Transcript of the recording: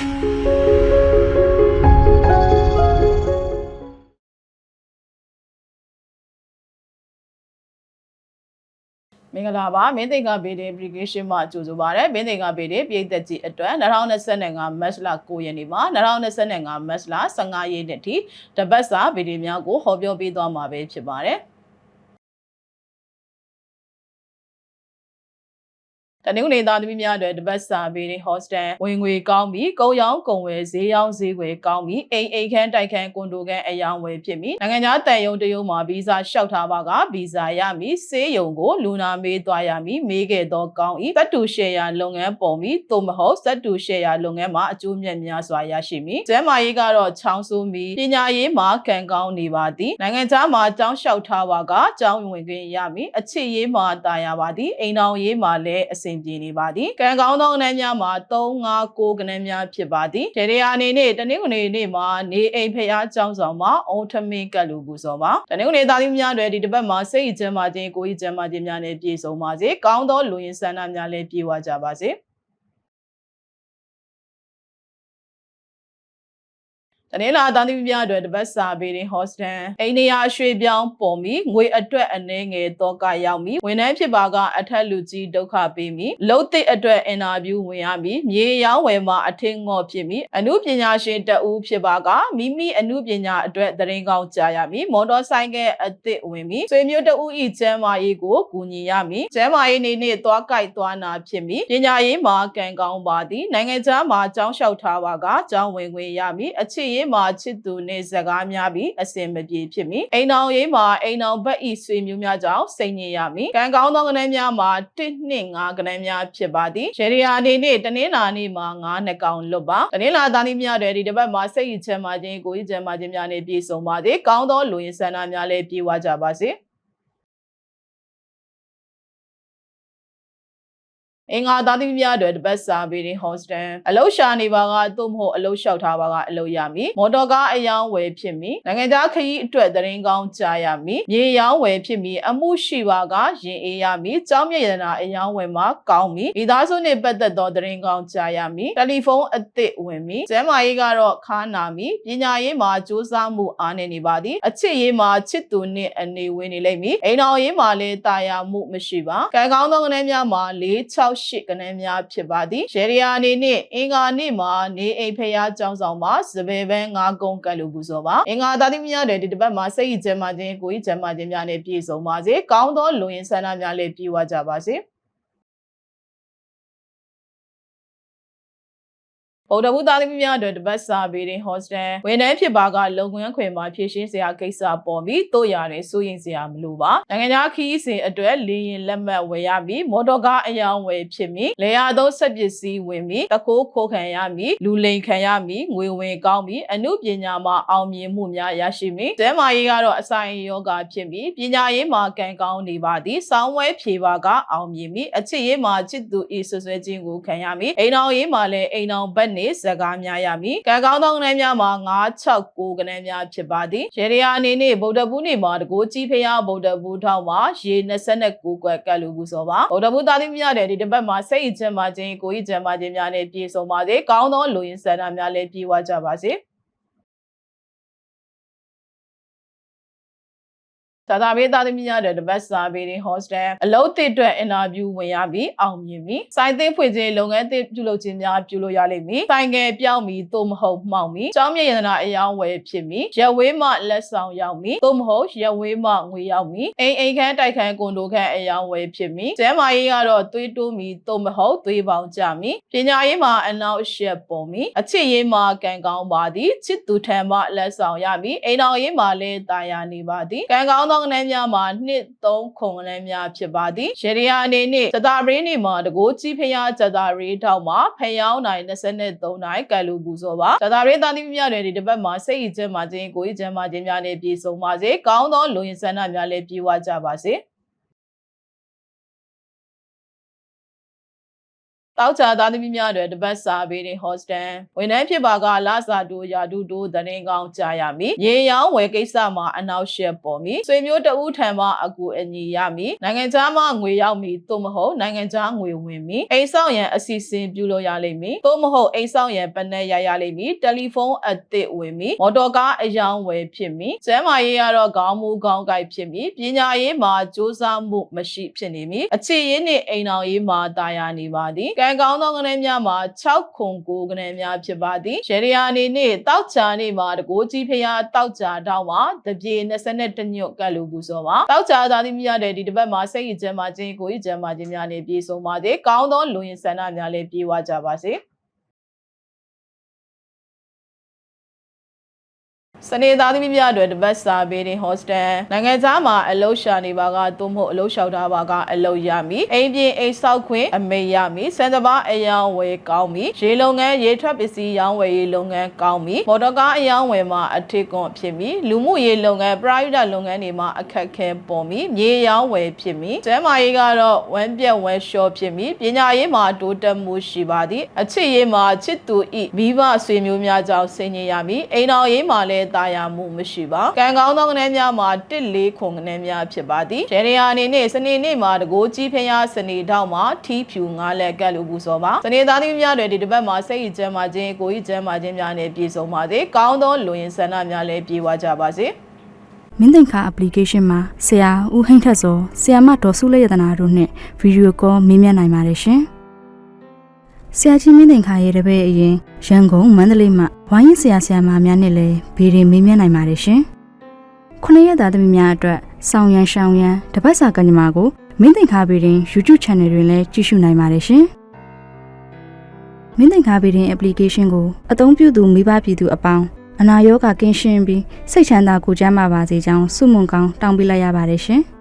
မင်္ဂလာပါမင်းသိင်္ဂဗေဒ application မှာကြိုဆိုပါရစေမင်းသိင်္ဂဗေဒပြည်သက်ကြီးအတွက်2025 match လ9ရက်နေ့မှာ2025 match လ15ရက်နေ့ထိတပတ်စာဗီဒီယိုများကိုဟောပြောပေးသွားမှာပဲဖြစ်ပါတယ် တနင်္ဂနွေသားသမီးများအတွက်တပတ်စာပေးတဲ့ hostel ဝင်ငွေကောင်းပြီးကုန်းရောင်းကုန်ဝယ်ဈေးရောင်းဈေးဝယ်ကောင်းပြီးအိမ်အိမ်ခန်းတိုက်ခန်းကွန်ဒိုခန်းအယောင်ဝယ်ဖြစ်ပြီးနိုင်ငံခြားတန်ယုံတယုံမှာဗီဇာလျှောက်ထားပါကဗီဇာရမည်စေးယုံကိုလူနာမေးသွားရမည်မေးခဲ့သောကောင်းဤစက်တူရှယ်ယာလုပ်ငန်းပုံပြီးသို့မဟုတ်စက်တူရှယ်ယာလုပ်ငန်းမှာအကျိုးမြတ်များစွာရရှိမည်ကျဲမာရေးကတော့ချောင်းဆိုးမီပညာရေးမှာကံကောင်းနေပါသည်နိုင်ငံခြားမှာအကြောင်းလျှောက်ထားပါကကျောင်းဝင်ခွင့်ရမည်အချစ်ရေးမှာတာယာပါသည်အိမ်တော်ရေးမှာလည်းအဆင်ပြေနေပါသည်ကံကောင်းသောကဏ္ဍများမှာ3 5 9ကဏ္ဍများဖြစ်ပါသည်ဒေရီယာအနေနဲ့တနင်္ဂနွေနေ့မှာနေအိမ်ဖျားကျောင်းဆောင်မှာအုံထမင်းကတ်လူပူစောပါတနင်္ဂနွေသားသမီးများတွေဒီတစ်ပတ်မှာစိတ်အကျဉ်းမှခြင်းကိုယ်ကြီးကျဉ်းမှခြင်းများနဲ့ပြည့်စုံပါစေကောင်းသောလူရင်းဆန္ဒများလည်းပြည့်ဝကြပါစေ တနင်္လာသားသမီးများအတွက်တပတ်စာပေးတဲ့ hostel အိန္ဒိယရွှေပြောင်းပုံပြီးငွေအတွက်အနှဲငယ်တော့ကရောက်ပြီးဝန်ထမ်းဖြစ်ပါကအထက်လူကြီးဒုက္ခပေးပြီးလုံသစ်အတွက်အင်တာဗျူးဝင်ရပြီးမြေရောင်းဝယ်မှာအထင်ငေါ့ဖြစ်ပြီးအမှုပညာရှင်တဦးဖြစ်ပါကမိမိအမှုပညာအတွက်သရင်ကောင်းကြားရပြီးမော်တော်ဆိုင်ကယ်အသစ်ဝင်ပြီးဆွေမျိုးတဦးဤကျမ်းမာရေးကိုကူညီရမည်ကျမ်းမာရေးနေနဲ့သွားကြိုက်သွားနာဖြစ်ပြီးပညာရေးမှာကံကောင်းပါသည်နိုင်ငံခြားမှာကျောင်းလျှောက်ထားပါကကျောင်းဝင်ခွင့်ရမည်အချစ်ရေးမှာချစ်သူနဲ့စကားများပြီးအစင်မပြေဖြစ်မည်အိမ်တော်ရေးမှာအိမ်တော်ဘက်ဤဆွေမျိုးများကြောင့်စိတ်ညစ်ရမည်ကံကောင်းသောကဏ္ဍများမှာ1နှစ်5ကဏ္ဍများဖြစ်ပါသည်ရေရီယာအနေနဲ့တနင်္လာနေ့မှာ9နှစ်ကောင်လွတ်ပါတနင်္လာသားသမီးများတွေဒီတစ်ပတ်မှာစိတ်ရချမ်းပါခြင်းကိုယ်ကြီးချမ်းပါခြင်းများနဲ့ပြည့်စုံပါစေကောင်းသောလူရင်းဆန္ဒများလည်းပြည့်ဝကြပါစေ အင်္ဂါသားသမီးများအတွက်တပတ်စာပေးတဲ့ hostel အလုရှာနေပါကသို့မဟုတ်အလုလျှောက်ထားပါကအလုရမည်မော်တော်ကားအယောင်ဝယ်ဖြစ်မည်နိုင်ငံခြားခရီးအတွက်သတရင်ကောင်းကြားရမည်မြေရောင်းဝယ်ဖြစ်မည်အမှုရှိပါကရင်အေးရမည်ကြောင်းမြရနာအယောင်ဝယ်မှာကောင်းမည်မိသားစုနှင့်ပတ်သက်သောသတရင်ကောင်းကြားရမည်တယ်လီဖုန်းအသစ်ဝင်မည်ကျမ်းမာရေးကတော့ခါနာမည်ပညာရေးမှာစူးစမ်းမှုအားနည်းနေပါသည်အချစ်ရေးမှာချစ်သူနှင့်အနေဝင်နေလိမ့်မည်အိမ်တော်ရေးမှာလည်းတာယာမှုမရှိပါကံကောင်းသောကဏ္ဍများမှာ4 6 8ကဏ္ဍများဖြစ်ပါသည်ရေရီယာအနေနဲ့အင်္ဂါနေ့မှာနေအိမ်ဖျားကျောင်းဆောင်မှာစပယ်ပန်း၅ကုန်းကတ်လူပူဇော်ပါအင်္ဂါသားသမီးများတွေဒီတစ်ပတ်မှာစိတ်ရည်ကျမ်းမာခြင်းကိုယ်ကြီးကျမ်းမာခြင်းများနဲ့ပြည့်စုံပါစေကောင်းသောလူရင်းဆန္ဒများလည်းပြည့်ဝကြပါစေ ဗုဒ္ဓဘုသားသမီးများအတွက်တပတ်စာပေးတဲ့ hostel ဝန်ထမ်းဖြစ်ပါကလုပ်ငန်းခွင်မှာဖြည့်ရှင်းစရာကိစ္စပေါ်ပြီးတို့ရတယ်စိုးရင်စရာမလိုပါနိုင်ငံခြားခီးစဉ်အတွက်လေရင်လက်မှတ်ဝယ်ရပြီးမော်တော်ကားအယောင်ဝယ်ဖြစ်ပြီးလေယာသုံးဆက်ပစ္စည်းဝင်ပြီးတကိုးခိုးခံရပြီးလူလိန်ခံရပြီးငွေဝင်ကောင်းပြီးအမှုပညာမှာအောင်မြင်မှုများရရှိပြီးကျန်းမာရေးကတော့အဆိုင်ယောဂဖြစ်ပြီးပညာရေးမှာကံကောင်းနေပါသည်စောင်းဝဲဖြေပါကအောင်မြင်ပြီးအချစ်ရေးမှာချစ်သူဤဆွဆွဲခြင်းကိုခံရပြီးအိမ်တော်ရေးမှာလည်းအိမ်တော်ဘက်နေစကားများရမည်ကံကောင်းသောကဏ္ဍများမှာ9 6 9ကဏ္ဍများဖြစ်ပါသည်ရေရီယာအနေနဲ့ဗုဒ္ဓဘုနေ့မှာတကိုးကြီးဖျားဗုဒ္ဓဘုထောက်မှာရေ29ကွက်ကတ်လူဘူးစောပါဗုဒ္ဓဘုသားသမီးများတဲ့ဒီတစ်ပတ်မှာစိတ်အကျဉ်းပါခြင်းကိုယ်ကြီးကျမ်းပါခြင်းများနဲ့ပြည့်စုံပါစေကောင်းသောလူရင်းဆန္ဒများလည်းပြည့်ဝကြပါစေ သာသာမေးသားသမီးများတဲ့တပတ်စာပေးတဲ့ hostel အလုပ်သစ်အတွက် interview ဝင်ရပြီးအောင်မြင်ပြီးစိုင်းသင်းဖွင့်ခြင်းလုပ်ငန်းသစ်ပြုလုပ်ခြင်းများပြုလုပ်ရလိမ့်မည်ဆိုင်ငယ်ပြောင်းပြီးသို့မဟုတ်မှောက်ပြီးကျောင်းမြေရတနာအယောင်းဝယ်ဖြစ်ပြီးရက်ဝေးမှလက်ဆောင်ရောက်ပြီးသို့မဟုတ်ရက်ဝေးမှငွေရောက်ပြီးအိမ်အိမ်ခန်းတိုက်ခန်းကွန်ဒိုခန်းအယောင်းဝယ်ဖြစ်ပြီးကျဲမာရေးကတော့သွေးတိုးပြီးသို့မဟုတ်သွေးပေါင်ကြပြီးပညာရေးမှာအနောက်ရှက်ပုံပြီးအချစ်ရေးမှာကံကောင်းပါသည်ချစ်သူထံမှလက်ဆောင်ရပြီးအိမ်တော်ရေးမှာလည်းတာယာနေပါသည်ကံကောင်းသောကဏ္ဍများမှာနှစ်သုံးခုကဏ္ဍများဖြစ်ပါသည်ရေရီယာအနေနဲ့စတာပရင်းနေမှာတကိုးကြီးဖျားစတာရေးထောက်မှာဖျောင်းနိုင်23နိုင်ကလူပူစောပါစတာရေးသားသမီးများတွေဒီတစ်ပတ်မှာစိတ်ရည်ကျမ်းမာခြင်းကိုယ်ရည်ကျမ်းမာခြင်းများနဲ့ပြည့်စုံပါစေကောင်းသောလူရင်းဆန္ဒများလည်းပြည့်ဝကြပါစေ တောက်ချာသားသမီးများတွေတပတ်စာပေးတဲ့ hostel ဝန်ထမ်းဖြစ်ပါကလာစာတို့ရာဒူတို့သတင်းကောင်းကြားရမည်ရေရောင်းဝယ်ကိစ္စမှာအနောက်ရှက်ပေါ်မည်ဆွေမျိုးတဦးထံမှအကူအညီရမည်နိုင်ငံခြားမှငွေရောက်မည်သို့မဟုတ်နိုင်ငံခြားငွေဝင်မည်အိမ်ဆောင်ရန်အစီအစဉ်ပြုလို့ရလိမ့်မည်သို့မဟုတ်အိမ်ဆောင်ရန်ပနက်ရရလိမ့်မည်တယ်လီဖုန်းအသစ်ဝင်မည်မော်တော်ကားအယောင်းဝယ်ဖြစ်မည်ကျမ်းမာရေးကတော့ခေါင်းမူခေါင်းကိုက်ဖြစ်မည်ပညာရေးမှာစူးစမ်းမှုမရှိဖြစ်နေမည်အခြေရေးနှင့်အိမ်တော်ရေးမှာတာယာနေပါသည်ကံကောင်းသောကနေ့များမှာ6ခု9ကနေ့များဖြစ်ပါသည်ရေရီယာနေနှင့်တောက်ချာနေမှာတကိုးကြီးဖျားတောက်ချာတောင်းမှာတပြေ22ညွတ်ကတ်လူပူစောပါတောက်ချာသားသမီးများတဲ့ဒီတစ်ပတ်မှာစိတ်ရည်ကျမ်းမာခြင်းကိုယ်ရည်ကျမ်းမာခြင်းများနဲ့ပြည့်စုံပါစေကောင်းသောလူရင်ဆန္ဒများလည်းပြေဝကြပါစေ စနေသားသမီးများအတွက်တပတ်စာပေးတဲ့ hostel နိုင်ငံသားမှာအလုပ်ရှာနေပါကသို့မဟုတ်အလုပ်လျှောက်ထားပါကအလုပ်ရမည်အိမ်ပြင်အိမ်ဆောက်ခွင့်အမိတ်ရမည်စံတဘာအယောင်ဝယ်ကောင်းမည်ရေလုပ်ငန်းရေထွက်ပစ္စည်းရောင်းဝယ်ရေးလုပ်ငန်းကောင်းမည်မော်တော်ကားအယောင်ဝယ်မှာအထစ်ကွန်ဖြစ်မည်လူမှုရေးလုပ်ငန်း private လုပ်ငန်းတွေမှာအခက်ခဲပေါ်မည်မြေရောင်းဝယ်ဖြစ်မည်ကျန်းမာရေးကတော့ဝမ်းပြက်ဝမ်းလျှောဖြစ်မည်ပညာရေးမှာတိုးတက်မှုရှိပါသည်အချစ်ရေးမှာချစ်သူဤမိဘဆွေမျိုးများကြောင့်ဆင်ញင်ရမည်အိမ်တော်ရေးမှာလည်းတာယာမှုမရှိပါကံကောင်းသောကနေ့များမှာတစ်လေးခုကနေ့များဖြစ်ပါသည်ဂျေရီယာအနေနဲ့စနေနေ့မှာတကိုးကြီးဖျားစနေတောက်မှာထီးဖြူငါးလက်ကတ်လို့ပူစောပါစနေသားသမီးများတွေဒီတစ်ပတ်မှာစိတ်ရည်ကျမ်းမာခြင်းကိုယ်ရည်ကျမ်းမာခြင်းများနဲ့ပြည့်စုံပါစေကောင်းသောလူရင်ဆန္ဒများလည်းပြေဝကြပါစေမင်းသင်္ခါ application မှာဆရာဦးဟိန်းထက်စောဆရာမဒေါ်စုလက်ရတနာတို့နဲ့ဗီဒီယိုကောမေးမြန်းနိုင်ပါတယ်ရှင်။ ဆရာကြီးမင်းသင်္ခါရဲ့တပည့်အရင်ရန်ကုန်မန္တလေးမှာဝိုင်းရင်ဆရာဆရာမများနဲ့လည်းဗီဒီမေးမြန်းနိုင်ပါတယ်ရှင်။ခုနှစ်ရက်သားသမီးများအတွက်ဆောင်းရန်ရှောင်းရန်တပတ်စာကညမာကိုမင်းသင်္ခါဗီဒီ YouTube Channel တွင်လည်းကြည့်ရှုနိုင်ပါတယ်ရှင်။မင်းသင်္ခါဗီဒီ application ကိုအသုံးပြုသူမိဘပြည်သူအပေါင်းအနာရောဂါကင်းရှင်းပြီးစိတ်ချမ်းသာကိုယ်ကျန်းမာပါစေကြောင်းဆုမွန်ကောင်းတောင်းပေးလိုက်ရပါတယ်ရှင်။